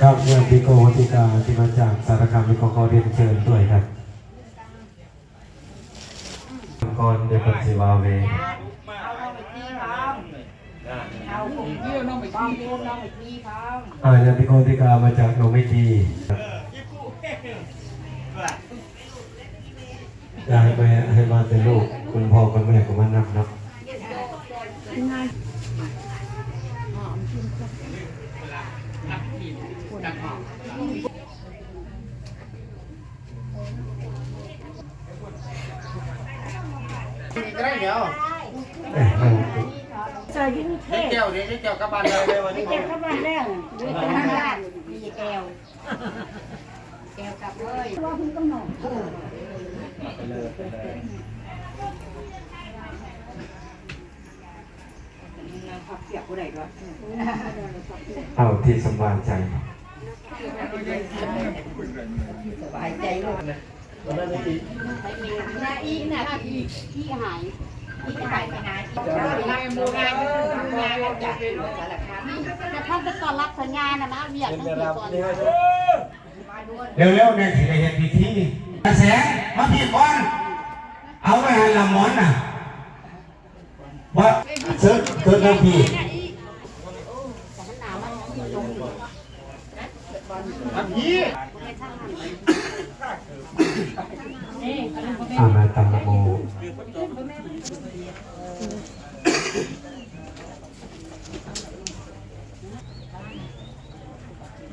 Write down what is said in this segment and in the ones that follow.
ครับเงินพิโกติกาที่มาจากสารคามมีขอขอเรียนเชิญด้วยครับก่อนเดี๋ยวคนสิวาเวเอาผมเยี่ยวน้องไปที่เยี่ยวน้องไปที่เขาอ่าเงินพิโกติกามาจากโนมิตีอยากให้ไปให้มาเป็นลูก คุณพ่อคุณแม่ก็มานับ เนาะก็ได้เดี๋ยวเอ้ยนั่งเจอยิ่งเทเจ๊พเกี่ยวเดี๋ยวเจ๊เกี่ยวกับบ้านเราเลยวันไม่นี้เจ็บเข้ามาแล้วด้วยเป็นญาติมีแก้วแก้วกลับเลยว่าคุณต้องนอนเสียบผู้ใดด้วยเอาที่สำบายใจ สบายใจลูกนาอีน่ะอีอีหายอีหายไปไหนงานโบราณทำงานแล้วจากสารคามแต่ท่านจะตอนรับสัญญาณนะนะเวียดทั้งสี่ตอนเร็วๆเนี่ยสิได้เห็นพิธีกระแสมาพี่ก่อนเอาไปให้ละมอนน่ะว่าเชิญเชิญแล้วพี่ อามาตัมโม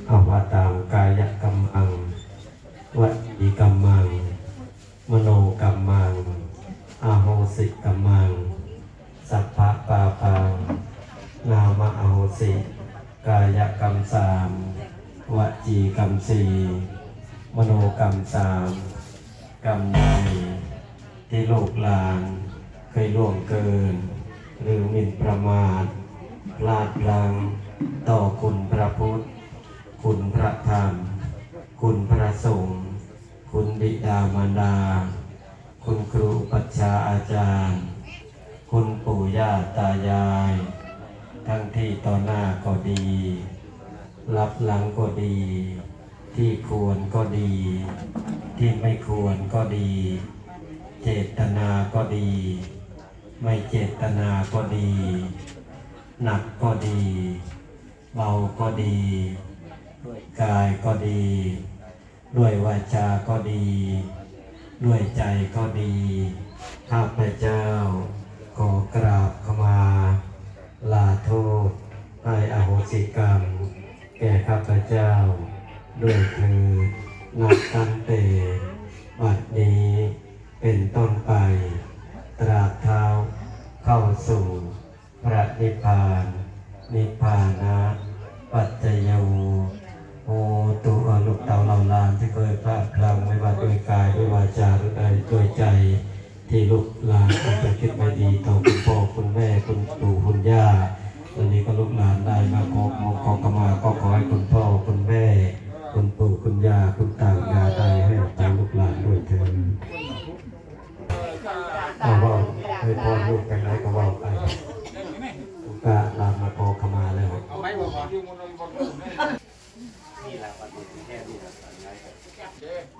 อาวตามกายกรรมังวัจีกรรมัง มโนกรรมังอาโหสิกรรมัง สัพพะปาปังนามอโหสิ กายกรรมสาม วจีกรรมสี่มโนกรรมสามกรรมใดที่โลกลานเคยล่วงเกิน หรือหมิ่นประมาทพลาดพลังต่อคุณพระพุทธ คุณพระธรรม คุณพระสงฆ์คุณบิดามารดา คุณครูปัชาอาจารย์ คุณปู่ย่าตายาย ทั้งที่ต่อหน้าก็ดี รับหลังก็ดี ที่ควรก็ดี ที่ไม่ควรก็ดี เจตนาก็ดี ไม่เจตนาก็ดี หนักก็ดี เบาก็ดี กายก็ดี ด้วยวาจาก็ดี ด้วยใจก็ดี ข้าพเจ้าขอกราบขมา ลาโทษให้อโหสิกรรม แก่ข้า พเจ้า ด้วยเธอนับตั้งแต่บัดนี้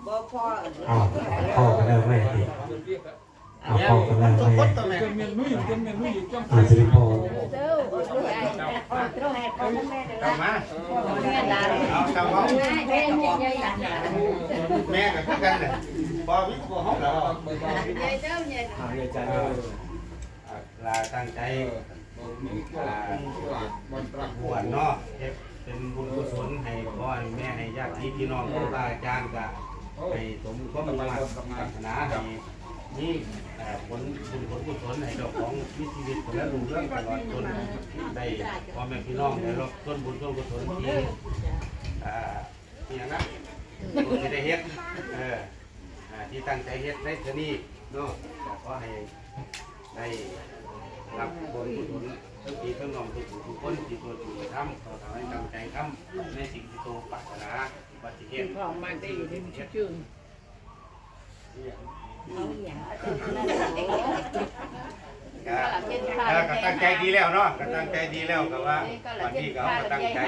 บ่พออ้าวพ่อก็ได้แม่ติอ้าวพ่อก็ได้ตัวแม่ดตัวแม่อาจจะเป็นพ่อเจ้าโอ้ไอ้ตรงไหนพ่อแม่เด้อมาแม่ลาเอาเข้ามาแม่ม่ให้องแล้วใหญ่เจ้าใหญ่ลาตั้งใจบวชเนาะเป็นบุญกุศลให้พ่อให้แม่ให้ญาติพี่น้องครูบาอาจารย์ก็ ให้สมความมุ่งมั่นปรารถนาให้นี่ผลบุญผลกุศลให้เจ้าของมีชีวิตและลูกเรื่องตลอดจนได้พ่อแม่พี่น้องได้รับต้นบุญต้นกุศลที่อ่าอย่างนั้นที่ได้เฮ็ดเออที่ตั้งใจเฮ็ดในเทอนี้เนาะก็ขอให้ได้รับผลกุศล ทั้งปีทั้งน้องทุกผู้ทุกคนที่ตัวถูกทำขอทำให้ตั้งใจทำในสิ่งที่ตัวปรารถนาปฏิเฮ็ดพ่อมาได้อยู่ที่มีชื่อก็ตั้งใจดีแล้วเนาะก็ตั้งใจดีแล้วก็ว่าวันนี้ก็เอาตั้งใจ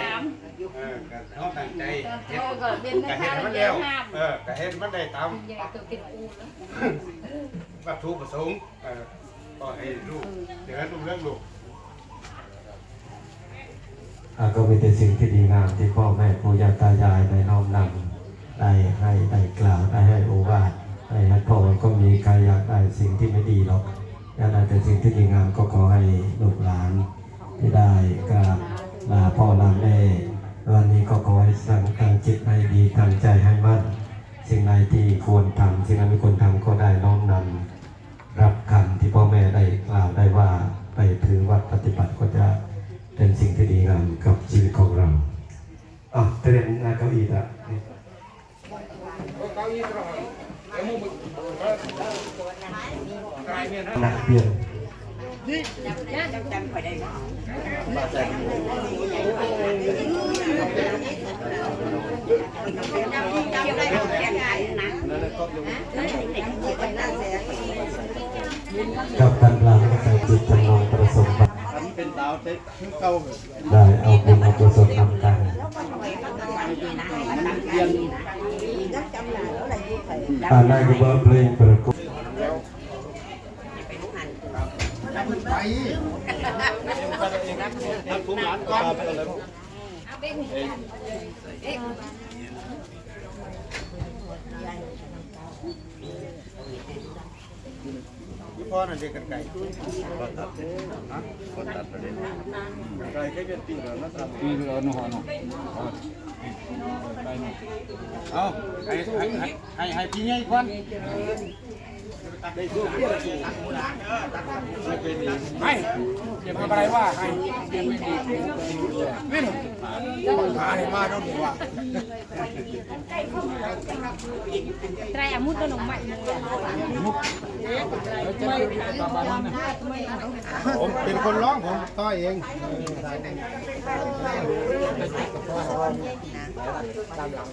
เออก็เขาตั้งใจเฮ็ดก็เฮ็ดมันแล้วเออก็เฮ็ดมันได้ตามวัตถุประสงค์เออก็ให้ลูกเดี๋ยวลูกเรื่องลูก ก็มีแต่สิ่งที่ดีงามที่พ่อแม่ปู่ย่าตายายได้น้อมนำได้ให้ได้กล่าวได้ให้โอวาทได้ให้พ่อก็มีใครอยากได้สิ่งที่ไม่ดีหรอกอยากได้แต่สิ่งที่ดีงามก็ขอให้ลูกหลานที่ได้กราบลาพ่อลาแม่วันนี้ก็ขอให้สั่งตั้งจิตให้ดีตั้งใจให้มั่นสิ่งใดที่ควรทำสิ่งใดไม่ควรทำก็ได้น้อมนำ รับคำที่พ่อแม่ได้กล่าวได้ว่าไปถือวัดปฏิบัติก็จะเป็นสิ่งที่ดีงามกับชีวิตของเราอะเตรียมหน้าเก้าอี้ละ เก้าอี้ตรงไอ้มุมกลายเนี่ยนะ หนักเปลี่ยนกับการลาและใส่จิตจำลองประสบบัติเป็นดาวเต็กเก่าได้เอาบุญเอาประสบนำกันอาณากุบะเพลงประกอบทั้งทุกหลานก่อนพี่พ่อน่ะเด็กกันไก่ก็ตัดนะก็ตัดประเด็ นไก่แค่จะตีแล้วนะตัดปีเราหนอนไปหน่อยเอาให้ให้ ได้ดูเพื่อนตัดหมูหลานเออตัดไม่เป็นดีให้อย่าทำอะไรว่าให้นี่หนูปัญหาเนี่ยมาต้องดีว่าไตรอมุตขนมใหม่ผมเป็นคนร้องผมต้อยเองตามา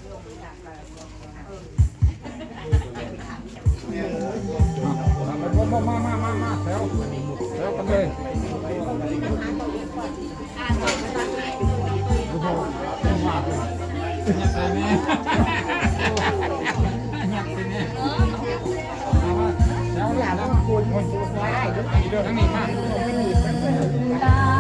หลาบางคนไว้ได้ทุกทีเรื่องนี้มากมี